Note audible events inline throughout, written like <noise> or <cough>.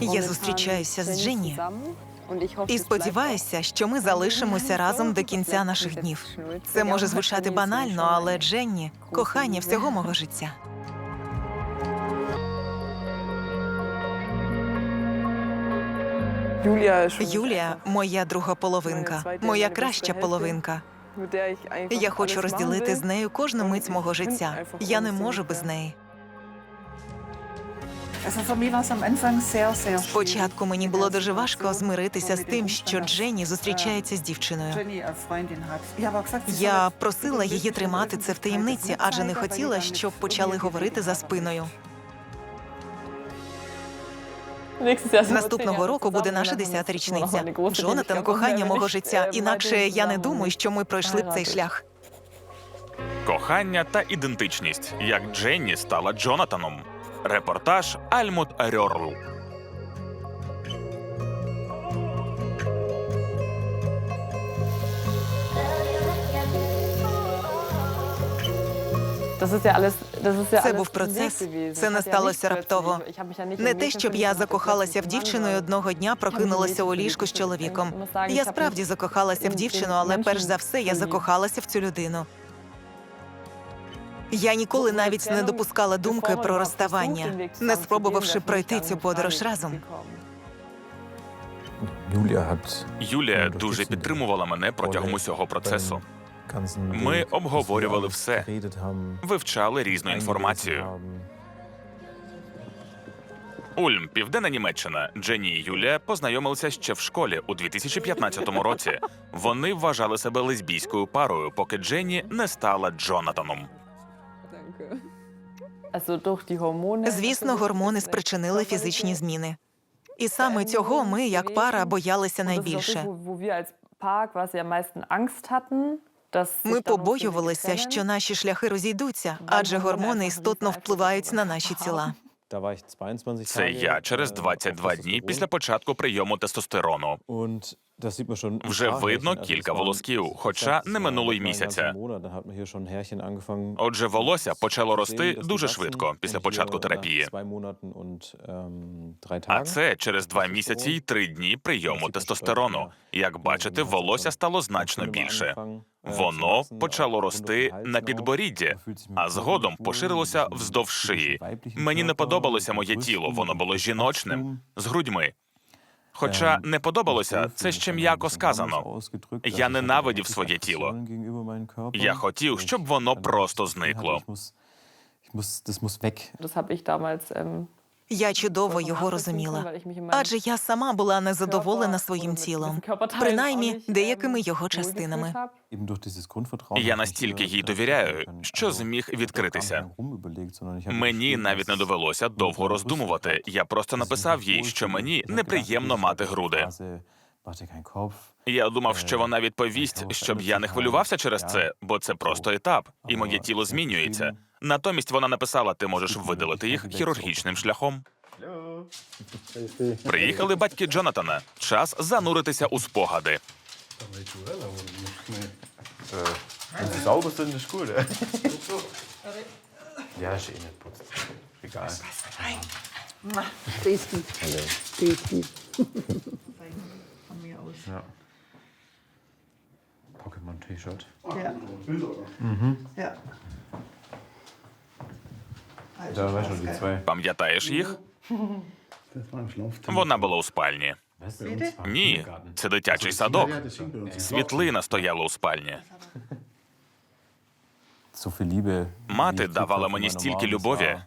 Я зустрічаюся з Дженні і сподіваюся, що ми залишимося разом до кінця наших днів. Це може звучати банально, але Дженні кохання всього мого життя. Юлія, моя друга половинка, моя краща половинка. Я хочу розділити з нею кожну мить мого життя. Я не можу без неї. Спочатку мені було дуже важко змиритися з тим, що Дженні зустрічається з дівчиною. Я просила її тримати це в таємниці, адже не хотіла, щоб почали говорити за спиною. Наступного року буде наша десята річниця. Джонатан, кохання мого життя. Інакше я не думаю, що ми пройшли б цей шлях. Кохання та ідентичність, як Дженні стала Джонатаном. Репортаж Альмут Рьорл. Це був процес. Це не сталося раптово. Не те, щоб я закохалася в дівчину і одного дня прокинулася у ліжку з чоловіком. Я справді закохалася в дівчину, але перш за все я закохалася в цю людину. Я ніколи навіть не допускала думки про розставання, не спробувавши пройти цю подорож разом. Юлія дуже підтримувала мене протягом усього процесу. Ми обговорювали все, вивчали різну інформацію. Ульм, Південна Німеччина. Дженні і Юлія познайомилися ще в школі у 2015 році. Вони вважали себе лесбійською парою, поки Дженні не стала Джонатаном. Звісно, гормони спричинили фізичні зміни. І саме цього ми, як пара, боялися найбільше. Ми побоювалися, що наші шляхи розійдуться, адже гормони істотно впливають на наші тіла. Це я через 22 дні після початку прийому тестостерону. Вже видно кілька волосків, хоча не минуло й місяця. Отже, волосся почало рости дуже швидко після початку терапії. А це через два місяці й три дні прийому тестостерону. Як бачите, волосся стало значно більше. Воно почало рости на підборідді, а згодом поширилося вздовж шиї. Мені не подобалося моє тіло, воно було жіночним з грудьми. Хоча не подобалося, це ще м'яко сказано. Я ненавидів своє тіло. Я хотів, щоб воно просто зникло. Я чудово його розуміла. Адже я сама була незадоволена своїм тілом, принаймні деякими його частинами. Я настільки їй довіряю, що зміг відкритися. Мені навіть не довелося довго роздумувати. Я просто написав їй, що мені неприємно мати груди. Я думав, що вона відповість, щоб я не хвилювався через це, бо це просто етап, і моє тіло змінюється. Натомість вона написала: ти можеш видалити їх хірургічним шляхом. Приїхали батьки Джонатана. Час зануритися у спогади. Gut. Ja. Pokémon Ja. Da die zwei. Пам'ятаєш їх? Вона була у спальні. Ні, це дитячий садок. Світлина стояла у спальні. So viel Liebe. Мати давала мені стільки любові.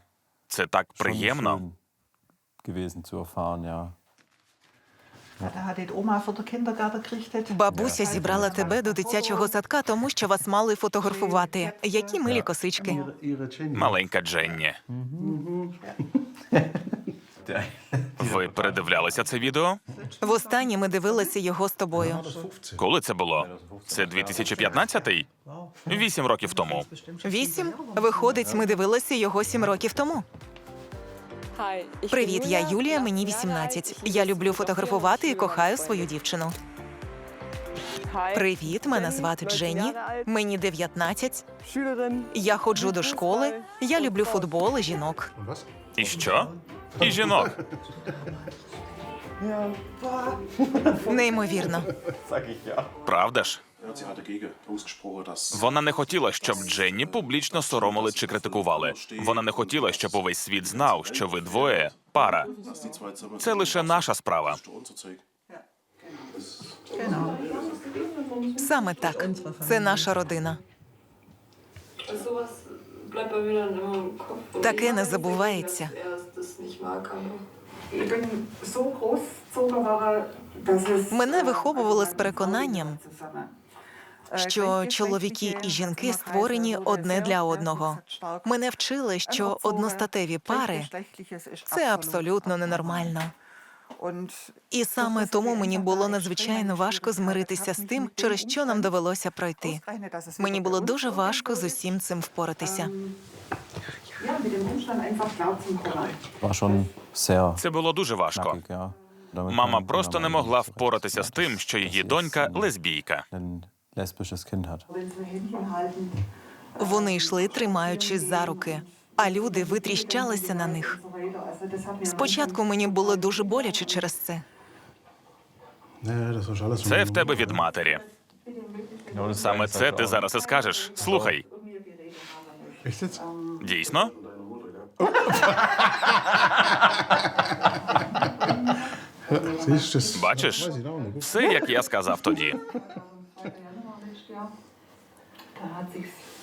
Це так приємно. gewesen zu erfahren, ja. Бабуся зібрала тебе до дитячого садка, тому що вас мали фотографувати. Які милі косички. Маленька Дженні. Ви передивлялися це відео? Востаннє ми дивилися його з тобою. Коли це було? Це 2015-й? Вісім років тому. Вісім? Виходить, ми дивилися його сім років тому. Привіт, я Юлія, мені 18. Я люблю фотографувати і кохаю свою дівчину. Привіт, мене звати Дженні. Мені 19. Я ходжу до школи. Я люблю футбол і жінок. І що? і жінок. Неймовірно. Правда ж? Вона не хотіла, щоб Дженні публічно соромили чи критикували. Вона не хотіла, щоб увесь світ знав, що ви двоє пара. Це лише наша справа. Саме так. Це наша родина. Таке не забувається. Мене виховували з переконанням. Що чоловіки і жінки створені одне для одного. Мене вчили, що одностатеві пари це абсолютно ненормально. І саме тому мені було надзвичайно важко змиритися з тим, через що нам довелося пройти. Мені було дуже важко з усім цим впоратися. Sehr Це було дуже важко. Мама просто не могла впоратися з тим, що її донька лесбійка. Lesbisches Kind hat. Вони йшли, тримаючись за руки, а люди витріщалися на них. Спочатку мені було дуже боляче через це. Це в тебе від матері. Саме це ти зараз і скажеш. Слухай, дійсно? Бачиш? Все, як я сказав тоді. Da hat sich zufällig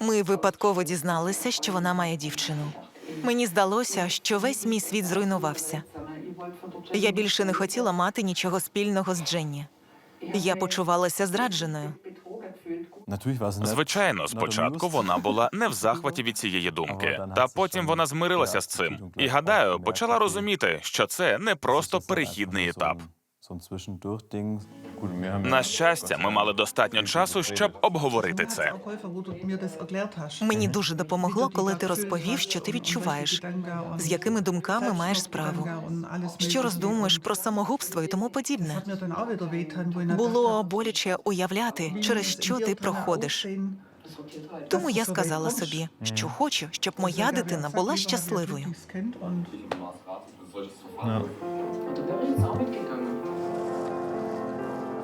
Ми випадково дізналися, що вона має дівчину. Мені здалося, що весь мій світ зруйнувався. Я більше не хотіла мати нічого спільного з Дженні. Я почувалася зрадженою. Звичайно, спочатку вона була не в захваті від цієї думки, та потім вона змирилася з цим. І гадаю, почала розуміти, що це не просто перехідний етап. На щастя, ми мали достатньо часу, щоб обговорити це. Мені дуже допомогло, коли ти розповів, що ти відчуваєш, з якими думками маєш справу, що роздумуєш про самогубство і тому подібне. Було боляче уявляти, через що ти проходиш. Тому я сказала собі, що хочу, щоб моя дитина була щасливою.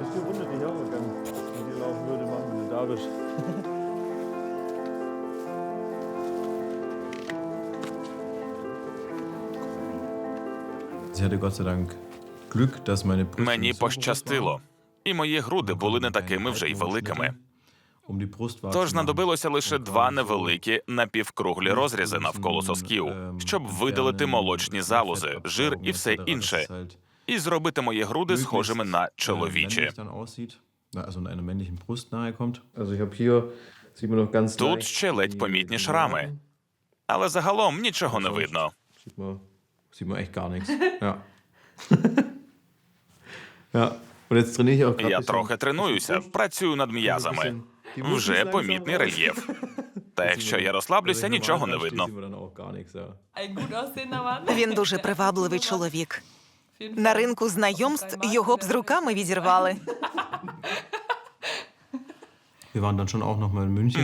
Bist du wundert dich auch gegangen, wenn dir laufen würde, machen wir da bist. Sie Brust Мені пощастило, і мої груди були не такими вже й великими. die Тож знадобилося лише два невеликі напівкруглі розрізи навколо сосків, щоб видалити молочні залози, жир і все інше, і зробити мої груди схожими на чоловічі. Тут ще ледь помітні шрами. Але загалом нічого не видно. <laughs> Я трохи тренуюся, працюю над м'язами. Вже помітний рельєф. <laughs> Та якщо я розслаблюся, нічого не видно. Він дуже привабливий чоловік. На ринку знайомств його б з руками відірвали.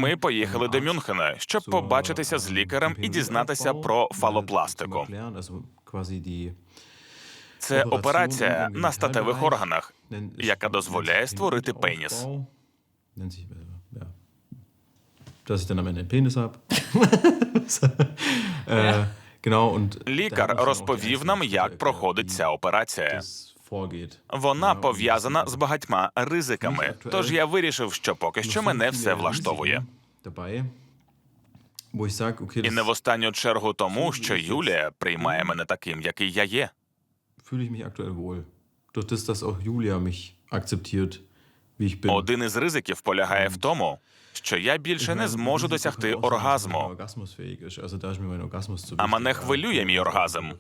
Ми поїхали до Мюнхена, щоб побачитися з лікарем і дізнатися про фалопластику. Це операція на статевих органах, яка дозволяє створити пеніс. <laughs> Äh, Лікар розповів нам, як проходить ця операція. Вона пов'язана з багатьма ризиками. Тож я вирішив, що поки що мене все влаштовує. І не в останню чергу тому, що Юлія приймає мене таким, який я є. Один із ризиків полягає в тому, що я більше не зможу досягти оргазму. А мене хвилює мій оргазм.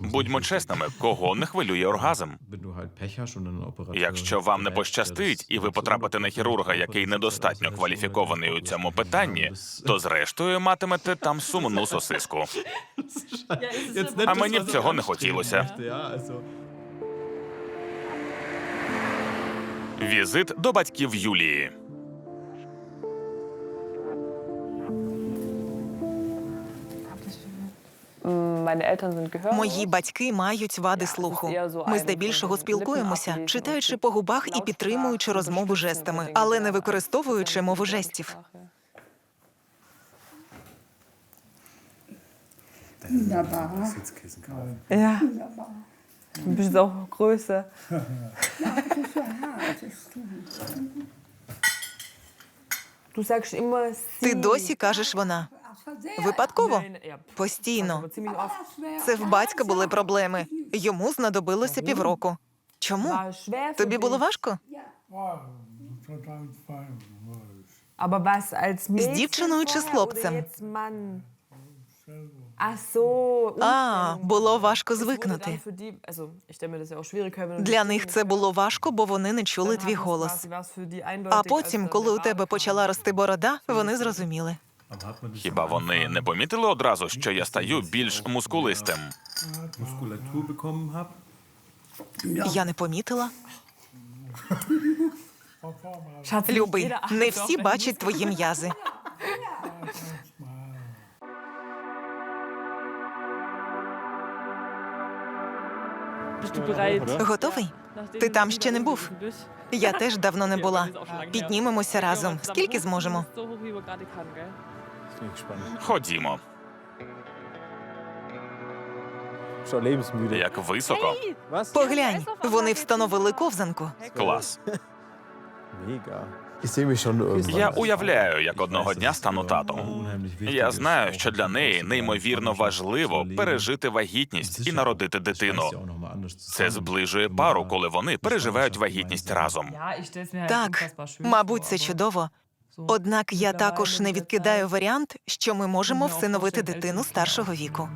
Будьмо чесними, кого не хвилює оргазм. Якщо вам не пощастить, і ви потрапите на хірурга, який недостатньо кваліфікований у цьому питанні, то зрештою матимете там сумну сосиску. А мені б цього не хотілося. Візит до батьків Юлії. Мої батьки мають вади слуху. Ми здебільшого спілкуємося, читаючи по губах і підтримуючи розмову жестами, але не використовуючи мову жестів. Ja. Auch größer. Du. Ти досі кажеш вона. Випадково? Постійно. Це в батька були проблеми. Йому знадобилося півроку. Чому? Тобі було важко? Mädchen дівчиною чи з хлопцем? А, було важко звикнути. Для них це було важко, бо вони не чули твій голос. А потім, коли у тебе почала рости борода, вони зрозуміли. Хіба вони не помітили одразу, що я стаю більш мускулистим? Я не помітила. Любий, не всі бачать твої м'язи. Готовий? Ти там ще не був. Я теж давно не була. Піднімемося разом. Скільки зможемо? Ходімо. Як високо. Поглянь, вони встановили ковзанку. Клас. Я уявляю, як одного дня стану татом. Я знаю, що для неї неймовірно важливо пережити вагітність і народити дитину. Це зближує пару, коли вони переживають вагітність разом. Так, мабуть, це чудово. Однак я також не відкидаю варіант, що ми можемо всиновити дитину старшого віку.